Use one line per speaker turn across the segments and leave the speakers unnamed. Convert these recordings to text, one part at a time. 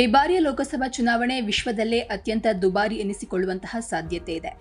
ಈ ಬಾರಿಯ ಲೋಕಸಭಾ ಚುನಾವಣೆ ವಿಶ್ವದಲ್ಲೇ ಅತ್ಯಂತ ದುಬಾರಿ ಎನಿಸಿಕೊಳ್ಳುವಂತಹ ಸಾಧ್ಯತೆ ಇದೆ.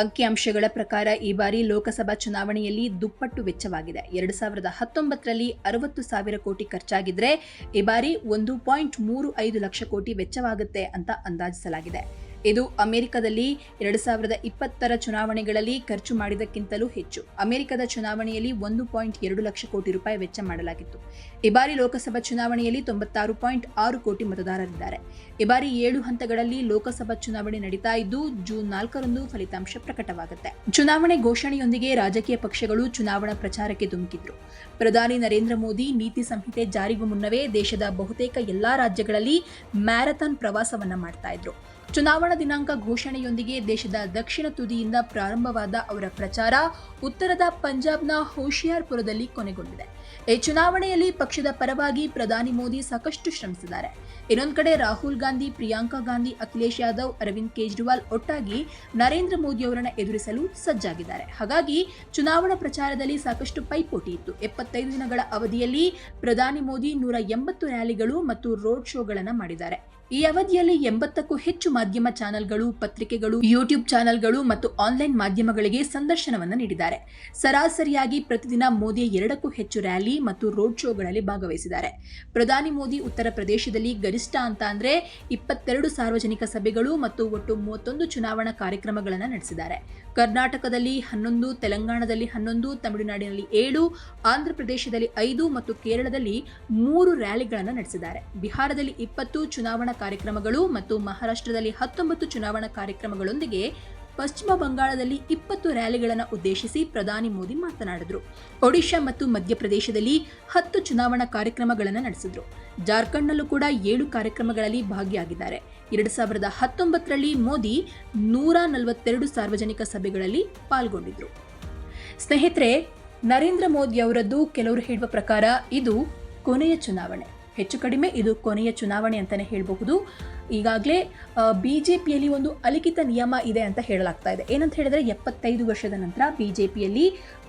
ಅಂಕಿಅಂಶಗಳ ಪ್ರಕಾರ ಈ ಬಾರಿ ಲೋಕಸಭಾ ಚುನಾವಣೆಯಲ್ಲಿ ದುಪ್ಪಟ್ಟು ವೆಚ್ಚವಾಗಿದೆ. ಎರಡು ಸಾವಿರದ ಹತ್ತೊಂಬತ್ತರಲ್ಲಿ ಅರವತ್ತು ಸಾವಿರ ಕೋಟಿ ಖರ್ಚಾಗಿದ್ರೆ ಈ ಬಾರಿ ಒಂದು ಪಾಯಿಂಟ್ ಮೂರು ಐದು ಲಕ್ಷ ಕೋಟಿ ವೆಚ್ಚವಾಗುತ್ತೆ ಅಂತ ಅಂದಾಜಿಸಲಾಗಿದೆ. ಇದು ಅಮೆರಿಕದಲ್ಲಿ ಎರಡು ಸಾವಿರದ ಇಪ್ಪತ್ತರ ಚುನಾವಣೆಗಳಲ್ಲಿ ಖರ್ಚು ಮಾಡಿದಕ್ಕಿಂತಲೂ ಹೆಚ್ಚು. ಅಮೆರಿಕದ ಚುನಾವಣೆಯಲ್ಲಿ ಒಂದು ಪಾಯಿಂಟ್ ಎರಡು ಲಕ್ಷ ಕೋಟಿ ರೂಪಾಯಿ ವೆಚ್ಚ ಮಾಡಲಾಗಿತ್ತು. ಈ ಬಾರಿ ಲೋಕಸಭಾ ಚುನಾವಣೆಯಲ್ಲಿ ತೊಂಬತ್ತಾರು ಪಾಯಿಂಟ್ ಆರು ಕೋಟಿ ಮತದಾರರಿದ್ದಾರೆ. ಈ ಬಾರಿ ಏಳು ಹಂತಗಳಲ್ಲಿ ಲೋಕಸಭಾ ಚುನಾವಣೆ ನಡೀತಾ ಇದ್ದು, ಜೂನ್ ನಾಲ್ಕರಂದು ಫಲಿತಾಂಶ ಪ್ರಕಟವಾಗುತ್ತೆ. ಚುನಾವಣೆ ಘೋಷಣೆಯೊಂದಿಗೆ ರಾಜಕೀಯ ಪಕ್ಷಗಳು ಚುನಾವಣಾ ಪ್ರಚಾರಕ್ಕೆ ಧುಮುಕಿದ್ರು. ಪ್ರಧಾನಿ ನರೇಂದ್ರ ಮೋದಿ ನೀತಿ ಸಂಹಿತೆ ಜಾರಿಗೂ ಮುನ್ನವೇ ದೇಶದ ಬಹುತೇಕ ಎಲ್ಲಾ ರಾಜ್ಯಗಳಲ್ಲಿ ಮ್ಯಾರಥಾನ್ ಪ್ರವಾಸವನ್ನ ಮಾಡ್ತಾ ಇದ್ರು. ಚುನಾವಣಾ ದಿನಾಂಕ ಘೋಷಣೆಯೊಂದಿಗೆ ದೇಶದ ದಕ್ಷಿಣ ತುದಿಯಿಂದ ಪ್ರಾರಂಭವಾದ ಅವರ ಪ್ರಚಾರ ಉತ್ತರದ ಪಂಜಾಬ್ನ ಹೋಶಿಯಾರ್ಪುರದಲ್ಲಿ ಕೊನೆಗೊಂಡಿದೆ. ಈ ಚುನಾವಣೆಯಲ್ಲಿ ಪಕ್ಷದ ಪರವಾಗಿ ಪ್ರಧಾನಿ ಮೋದಿ ಸಾಕಷ್ಟು ಶ್ರಮಿಸಿದ್ದಾರೆ. ಇನ್ನೊಂದು ಕಡೆ ರಾಹುಲ್ ಗಾಂಧಿ, ಪ್ರಿಯಾಂಕಾ ಗಾಂಧಿ, ಅಖಿಲೇಶ್ ಯಾದವ್, ಅರವಿಂದ್ ಕೇಜ್ರಿವಾಲ್ ಒಟ್ಟಾಗಿ ನರೇಂದ್ರ ಮೋದಿ ಅವರನ್ನ ಎದುರಿಸಲು ಸಜ್ಜಾಗಿದ್ದಾರೆ. ಹಾಗಾಗಿ ಚುನಾವಣಾ ಪ್ರಚಾರದಲ್ಲಿ ಸಾಕಷ್ಟು ಪೈಪೋಟಿ ಇತ್ತು. ಎಪ್ಪತ್ತೈದು ದಿನಗಳ ಅವಧಿಯಲ್ಲಿ ಪ್ರಧಾನಿ ಮೋದಿ ನೂರ ಎಂಬತ್ತು ರ್ಯಾಲಿಗಳು ಮತ್ತು ರೋಡ್ ಶೋಗಳನ್ನು ಮಾಡಿದ್ದಾರೆ. ಈ ಅವಧಿಯಲ್ಲಿ ಎಂಬತ್ತಕ್ಕೂ ಹೆಚ್ಚು ಮಾಧ್ಯಮ ಚಾನೆಲ್ಗಳು, ಪತ್ರಿಕೆಗಳು ಯೂಟ್ಯೂಬ್ ಚಾನೆಲ್ಗಳು ಮತ್ತು ಆನ್ಲೈನ್ ಮಾಧ್ಯಮಗಳಿಗೆ ಸಂದರ್ಶನವನ್ನು ನೀಡಿದ್ದಾರೆ. ಸರಾಸರಿಯಾಗಿ ಪ್ರತಿದಿನ ಮೋದಿ ಎರಡಕ್ಕೂ ಹೆಚ್ಚು ರ್ಯಾಲಿ ಮತ್ತು ರೋಡ್ ಶೋಗಳಲ್ಲಿ ಭಾಗವಹಿಸಿದ್ದಾರೆ. ಪ್ರಧಾನಿ ಮೋದಿ ಉತ್ತರ ಪ್ರದೇಶದಲ್ಲಿ ಗರಿಷ್ಠ ಅಂತ ಅಂದ್ರೆ ಇಪ್ಪತ್ತೆರಡು ಸಾರ್ವಜನಿಕ ಸಭೆಗಳು ಮತ್ತು ಒಟ್ಟು ಮೂವತ್ತೊಂದು ಚುನಾವಣಾ ಕಾರ್ಯಕ್ರಮಗಳನ್ನು ನಡೆಸಿದ್ದಾರೆ. ಕರ್ನಾಟಕದಲ್ಲಿ ಹನ್ನೊಂದು, ತೆಲಂಗಾಣದಲ್ಲಿ ಹನ್ನೊಂದು, ತಮಿಳುನಾಡಿನಲ್ಲಿ ಏಳು, ಆಂಧ್ರಪ್ರದೇಶದಲ್ಲಿ ಐದು ಮತ್ತು ಕೇರಳದಲ್ಲಿ ಮೂರು ರ್ಯಾಲಿಗಳನ್ನು ನಡೆಸಿದ್ದಾರೆ. ಬಿಹಾರದಲ್ಲಿ ಇಪ್ಪತ್ತು ಚುನಾವಣಾ ಕಾರ್ಯಕ್ರಮಗಳು ಮತ್ತು ಮಹಾರಾಷ್ಟ್ರದಲ್ಲಿ ಹತ್ತೊಂಬತ್ತು ಚುನಾವಣಾ ಕಾರ್ಯಕ್ರಮಗಳೊಂದಿಗೆ ಪಶ್ಚಿಮ ಬಂಗಾಳದಲ್ಲಿ ಇಪ್ಪತ್ತು ರ್ಯಾಲಿಗಳನ್ನು ಉದ್ದೇಶಿಸಿ ಪ್ರಧಾನಿ ಮೋದಿ ಮಾತನಾಡಿದರು. ಒಡಿಶಾ ಮತ್ತು ಮಧ್ಯಪ್ರದೇಶದಲ್ಲಿ ಹತ್ತು ಚುನಾವಣಾ ಕಾರ್ಯಕ್ರಮಗಳನ್ನು ನಡೆಸಿದರು. ಜಾರ್ಖಂಡ್ನಲ್ಲೂ ಕೂಡ ಏಳು ಕಾರ್ಯಕ್ರಮಗಳಲ್ಲಿ ಭಾಗಿಯಾಗಿದ್ದಾರೆ. ಎರಡು ಸಾವಿರದ ಹತ್ತೊಂಬತ್ತರಲ್ಲಿ ಮೋದಿ ನೂರ ನಲವತ್ತೆರಡು ಸಾರ್ವಜನಿಕ ಸಭೆಗಳಲ್ಲಿ ಪಾಲ್ಗೊಂಡಿದ್ರು ಸ್ನೇಹಿತರೆ, ನರೇಂದ್ರ ಮೋದಿ ಅವರದ್ದು ಕೆಲವರು ಹೇಳುವ ಪ್ರಕಾರ ಇದು ಕೊನೆಯ ಚುನಾವಣೆ. ಹೆಚ್ಚು ಕಡಿಮೆ ಇದು ಕೊನೆಯ ಚುನಾವಣೆ ಅಂತಲೇ ಹೇಳಬಹುದು. ಈಗಾಗಲೇ ಬಿ ಜೆ ಪಿಯಲ್ಲಿ ಒಂದು ಅಲಿಖಿತ ನಿಯಮ ಇದೆ ಅಂತ ಹೇಳಲಾಗ್ತಾ ಇದೆ. ಏನಂತ ಹೇಳಿದ್ರೆ ಎಪ್ಪತ್ತೈದು ವರ್ಷದ ನಂತರ ಬಿ ಜೆ ಪಿಯಲ್ಲಿ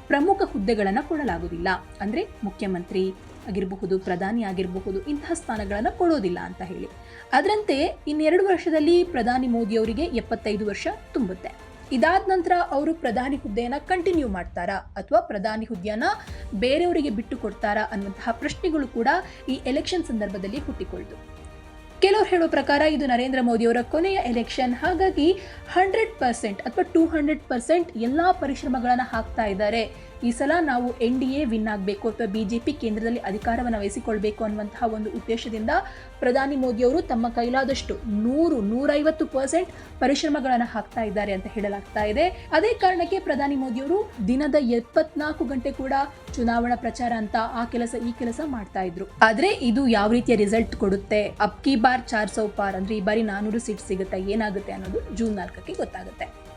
ಪ್ರಮುಖ ಹುದ್ದೆಗಳನ್ನು ಕೊಡಲಾಗುವುದಿಲ್ಲ. ಅಂದರೆ ಮುಖ್ಯಮಂತ್ರಿ ಆಗಿರಬಹುದು, ಪ್ರಧಾನಿ ಆಗಿರಬಹುದು, ಇಂತಹ ಸ್ಥಾನಗಳನ್ನು ಕೊಡೋದಿಲ್ಲ ಅಂತ ಹೇಳಿ. ಅದರಂತೆ ಇನ್ನೆರಡು ವರ್ಷದಲ್ಲಿ ಪ್ರಧಾನಿ ಮೋದಿ ಅವರಿಗೆ ಎಪ್ಪತ್ತೈದು ವರ್ಷ ತುಂಬುತ್ತೆ. ಇದಾದ ನಂತರ ಅವರು ಪ್ರಧಾನಿ ಹುದ್ದೆಯನ್ನ ಕಂಟಿನ್ಯೂ ಮಾಡ್ತಾರಾ ಅಥವಾ ಪ್ರಧಾನಿ ಹುದ್ದೆಯನ್ನ ಬೇರೆಯವರಿಗೆ ಬಿಟ್ಟು ಕೊಡ್ತಾರಾ ಅನ್ನುವಂತಹ ಪ್ರಶ್ನೆಗಳು ಕೂಡ ಈ ಎಲೆಕ್ಷನ್ ಸಂದರ್ಭದಲ್ಲಿ ಹುಟ್ಟಿಕೊಳ್ತು. ಕೆಲವರು ಹೇಳೋ ಪ್ರಕಾರ ಇದು ನರೇಂದ್ರ ಮೋದಿಯವರ ಕೊನೆಯ ಎಲೆಕ್ಷನ್ ಹಾಗಾಗಿ ಹಂಡ್ರೆಡ್ ಪರ್ಸೆಂಟ್ ಅಥವಾ ಟೂ ಹಂಡ್ರೆಡ್ ಪರ್ಸೆಂಟ್ ಎಲ್ಲ ಪರಿಶ್ರಮಗಳನ್ನು ಹಾಕ್ತಾ ಇದ್ದಾರೆ. ಈ ಸಲ ನಾವು ಎನ್ ಡಿ ಎ ವಿನ್ ಆಗಬೇಕು ಅಥವಾ ಬಿ ಜೆ ಪಿ ಕೇಂದ್ರದಲ್ಲಿ ಅಧಿಕಾರವನ್ನು ವಹಿಸಿಕೊಳ್ಬೇಕು ಅನ್ನುವಂತಹ ಒಂದು ಉದ್ದೇಶದಿಂದ ಪ್ರಧಾನಿ ಮೋದಿಯವರು ತಮ್ಮ ಕೈಲಾದಷ್ಟು ನೂರು, ನೂರೈವತ್ತು ಪರ್ಸೆಂಟ್ ಪರಿಶ್ರಮಗಳನ್ನು ಹಾಕ್ತಾ ಇದ್ದಾರೆ ಅಂತ ಹೇಳಲಾಗ್ತಾ ಇದೆ. ಅದೇ ಕಾರಣಕ್ಕೆ ಪ್ರಧಾನಿ ಮೋದಿಯವರು ದಿನದ ಎಪ್ಪತ್ನಾಲ್ಕು ಗಂಟೆ ಕೂಡ ಚುನಾವಣಾ ಪ್ರಚಾರ ಅಂತ ಆ ಕೆಲಸ, ಈ ಕೆಲಸ ಮಾಡ್ತಾ ಇದ್ರು. ಆದ್ರೆ ಇದು ಯಾವ ರೀತಿಯ ರಿಸಲ್ಟ್ ಕೊಡುತ್ತೆ? ಅಬ್ಕಿ ಬಾರ್ ಚಾರ್ ಸೌ ಪಾರ್ ಅಂದ್ರೆ ಈ ಬಾರಿ ನಾನೂರು ಸೀಟ್ ಸಿಗುತ್ತೆ, ಏನಾಗುತ್ತೆ ಅನ್ನೋದು ಜೂನ್ ನಾಲ್ಕಕ್ಕೆ ಗೊತ್ತಾಗುತ್ತೆ.